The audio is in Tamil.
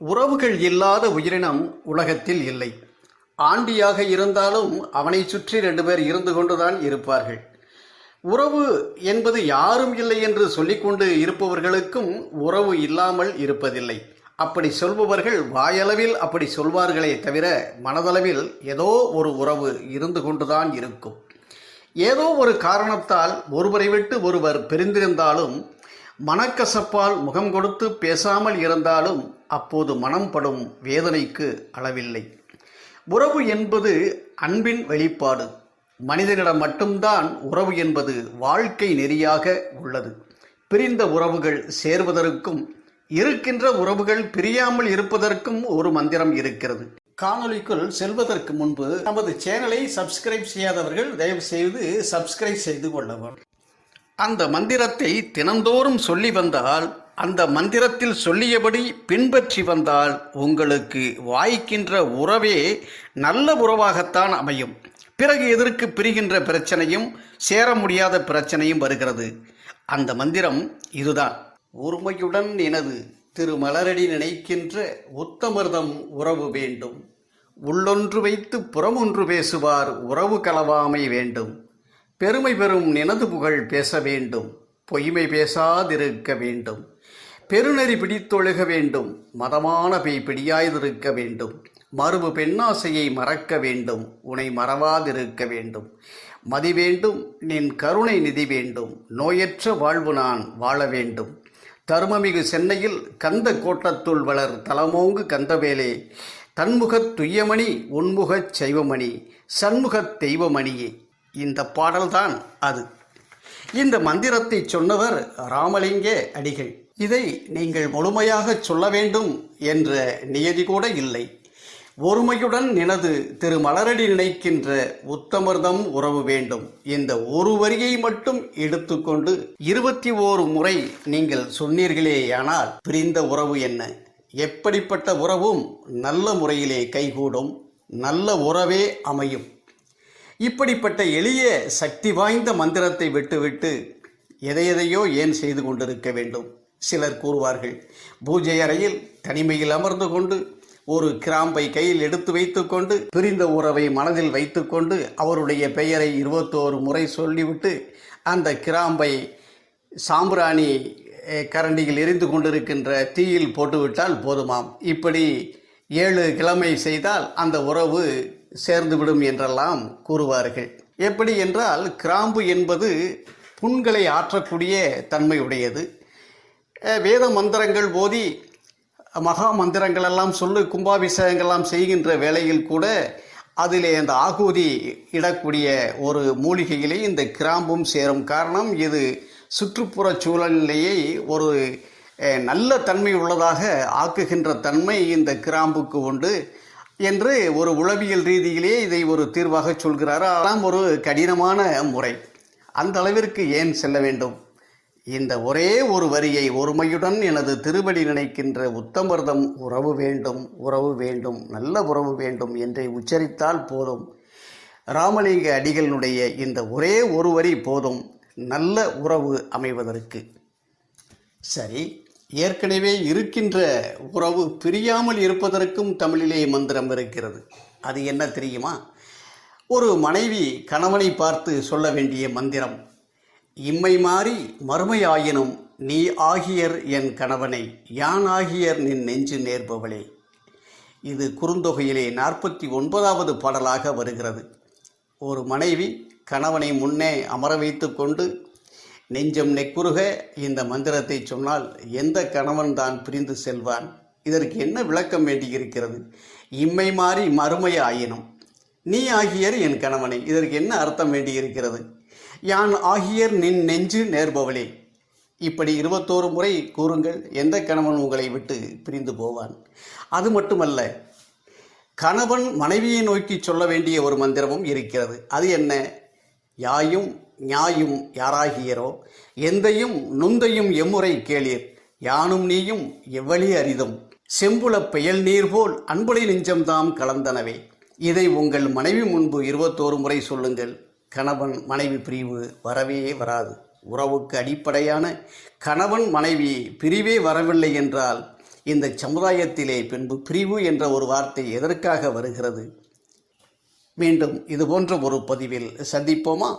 உறவுகள் இல்லாத உயிரினம் உலகத்தில் இல்லை. ஆண்டியாக இருந்தாலும் அவனை சுற்றி ரெண்டு பேர் இருந்து கொண்டுதான் இருப்பார்கள். உறவு என்பது யாரும் இல்லை என்று சொல்லிக்கொண்டு இருப்பவர்களுக்கும் உறவு இல்லாமல் இருப்பதில்லை. அப்படி சொல்பவர்கள் வாயளவில் அப்படி சொல்வார்களே தவிர மனதளவில் ஏதோ ஒரு உறவு இருந்து கொண்டுதான் இருக்கும். ஏதோ ஒரு காரணத்தால் ஒருவரை விட்டு ஒருவர் பிரிந்திருந்தாலும் மனக்கசப்பால் முகம் கொடுத்து பேசாமல் இருந்தாலும் அப்போது மனம் படும் வேதனைக்கு அளவில்லை. உறவு என்பது அன்பின் வெளிப்பாடு. மனிதனிடம் மட்டும்தான் உறவு என்பது வாழ்க்கை நெறியாக உள்ளது. பிரிந்த உறவுகள் சேர்வதற்கும் இருக்கின்ற உறவுகள் பிரியாமல் இருப்பதற்கும் ஒரு மந்திரம் இருக்கிறது. காணொளிக்குள் செல்வதற்கு முன்பு நமது சேனலை சப்ஸ்கிரைப் செய்யாதவர்கள் தயவு செய்து சப்ஸ்கிரைப் செய்து கொள்ளவும். அந்த மந்திரத்தை தினந்தோறும் சொல்லி வந்தால் அந்த மந்திரத்தில் சொல்லியபடி பின்பற்றி வந்தால் உங்களுக்கு வாய்க்கின்ற உறவே நல்ல உறவாகத்தான் அமையும். பிறகு எதற்கு பிரிகின்ற பிரச்சனையும் சேர முடியாத பிரச்சனையும் வருகிறது. அந்த மந்திரம் இதுதான். ஒருமையுடன் எனது திரு மலரடி நினைக்கின்ற உத்தமர்தம் உறவு வேண்டும். உள்ளொன்று வைத்து புறமொன்று பேசுவார் உறவு கலவாமை வேண்டும். பெருமை பெறும் நினது புகழ் பேச வேண்டும் பொய்மை பேசாதிருக்க வேண்டும். பெருநெறி பிடித்தொழுக வேண்டும் மதமான பெய் பிடியாய்திருக்க வேண்டும். மறுபு பெண்ணாசையை மறக்க வேண்டும் உனை மறவாதிருக்க வேண்டும். மதி வேண்டும் நின் கருணை நிதி வேண்டும் நோயற்ற வாழ்வு நான் வாழ வேண்டும். தருமமிகு சென்னையில் கந்த கோட்டத்துள் வளர் தலமோங்கு கந்தவேலே தன்முகத் துய்யமணி உன்முகச் சைவமணி சண்முகத் தெய்வமணியே. இந்த பாடல்தான் அது. இந்த மந்திரத்தை சொன்னவர் ராமலிங்கே அடிகள். இதை நீங்கள் முழுமையாக சொல்ல வேண்டும் என்ற நியதி கூட இல்லை. ஒருமையுடன் நினது திரு மலரடி நினைக்கின்ற உத்தமர்தம் உறவு வேண்டும். இந்த ஒரு வரியை மட்டும் எடுத்துக்கொண்டு இருபத்தி ஓரு முறை நீங்கள் சொன்னீர்களேயானால் பிரிந்த உறவு என்ன? எப்படிப்பட்ட உறவும் நல்ல முறையிலே கைகூடும். நல்ல உறவே அமையும். இப்படிப்பட்ட எளிய சக்தி வாய்ந்த மந்திரத்தை விட்டுவிட்டு எதை எதையோ ஏன் செய்து கொண்டிருக்க வேண்டும்? சிலர் கூறுவார்கள் பூஜை அறையில் தனிமையில் அமர்ந்து கொண்டு ஒரு கிராம்பை கையில் எடுத்து வைத்துக்கொண்டு பிரிந்த உறவை மனதில் வைத்துக்கொண்டு அவருடைய பெயரை இருபத்தோரு முறை சொல்லிவிட்டு அந்த கிராம்பை சாம்பிராணி கரண்டியில் எரிந்து கொண்டிருக்கின்ற தீயில் போட்டுவிட்டால் போதுமாம். இப்படி ஏழு கிழமை செய்தால் அந்த உறவு சேர்ந்துவிடும் என்றெல்லாம் கூறுவார்கள். எப்படி என்றால் கிராம்பு என்பது புண்களை ஆற்றக்கூடிய தன்மையுடையது. வேத மந்திரங்கள் போதி மகா மந்திரங்களெல்லாம் சொல்லு கும்பாபிஷேகங்கள்லாம் செய்கின்ற வேளையில் கூட அதிலே அந்த ஆகுதி இடக்கூடிய ஒரு மூலிகையிலே இந்த கிராம்பும் சேரும். காரணம் இது சுற்றுப்புற சூழ்நிலையை ஒரு நல்ல தன்மை உள்ளதாக ஆக்குகின்ற தன்மை இந்த கிராம்புக்கு உண்டு. என்று ஒரு உளவியல் ரீதியிலே இதை ஒரு தீர்வாக சொல்கிறார். ஆனால் ஒரு கடினமான முறை. அந்த அளவிற்கு ஏன் செல்ல வேண்டும்? இந்த ஒரே ஒரு வரியை ஒருமையுடன் எனது திருவடி நினைக்கின்ற உத்தமர்தம் உறவு வேண்டும் உறவு வேண்டும் நல்ல உறவு வேண்டும் என்றை உச்சரித்தால் போதும். ராமலிங்க அடிகளினுடைய இந்த ஒரே ஒரு வரி போதும். நல்ல உறவு அமைவதற்கு. சரி. ஏற்கனவே இருக்கின்ற உறவு பிரியாமல் இருப்பதற்கும் தமிழிலே மந்திரம் இருக்கிறது. அது என்ன தெரியுமா? ஒரு மனைவி கணவனை பார்த்து சொல்ல வேண்டிய மந்திரம் இம்மை மாறி மறுமையாயினும் நீ ஆகியர் என் கணவனை யான் ஆகியர் நின் நெஞ்சு நேர்பவளே. இது குறுந்தொகையிலே நாற்பத்தி ஒன்பதாவது பாடலாக வருகிறது. ஒரு மனைவி கணவனை முன்னே அமர வைத்து கொண்டு நெஞ்சம் நெக்குருக இந்த மந்திரத்தை சொன்னால் எந்த கணவன் தான் பிரிந்து செல்வான்? இதற்கு என்ன விளக்கம் வேண்டியிருக்கிறது? இம்மை மாறி மறுமை ஆயினும் நீ ஆகியர் என் கணவனை இதற்கு என்ன அர்த்தம் வேண்டியிருக்கிறது? யான் ஆகியர் நின் நெஞ்சு நேர்பவளே. இப்படி இருபத்தோரு முறை கூறுங்கள் எந்த கணவன் உங்களை விட்டு பிரிந்து போவான்? அது மட்டுமல்ல கணவன் மனைவியை நோக்கி சொல்ல வேண்டிய ஒரு மந்திரமும் இருக்கிறது. அது என்ன? யாயும் ஞாயும் யாராகியரோ? எந்தையும் நுந்தையும் எம்முறை கேளீர். யானும் நீயும் எவ்வளி அரிதும். செம்புலப் பெயல் நீர் போல் அன்புடை நெஞ்சம்தாம் கலந்தனவே. இதை உங்கள் மனைவி முன்பு இருபத்தோரு முறை சொல்லுங்கள். கணவன் மனைவி பிரிவு வரவே வராது. உறவுக்கு அடிப்படையான கணவன் மனைவி பிரிவே வரவில்லை என்றால் இந்த சமுதாயத்திலே பின்பு பிரிவு என்ற ஒரு வார்த்தை எதற்காக வருகிறது? மீண்டும் இது போன்ற ஒரு பதிவில் சந்திப்போமா?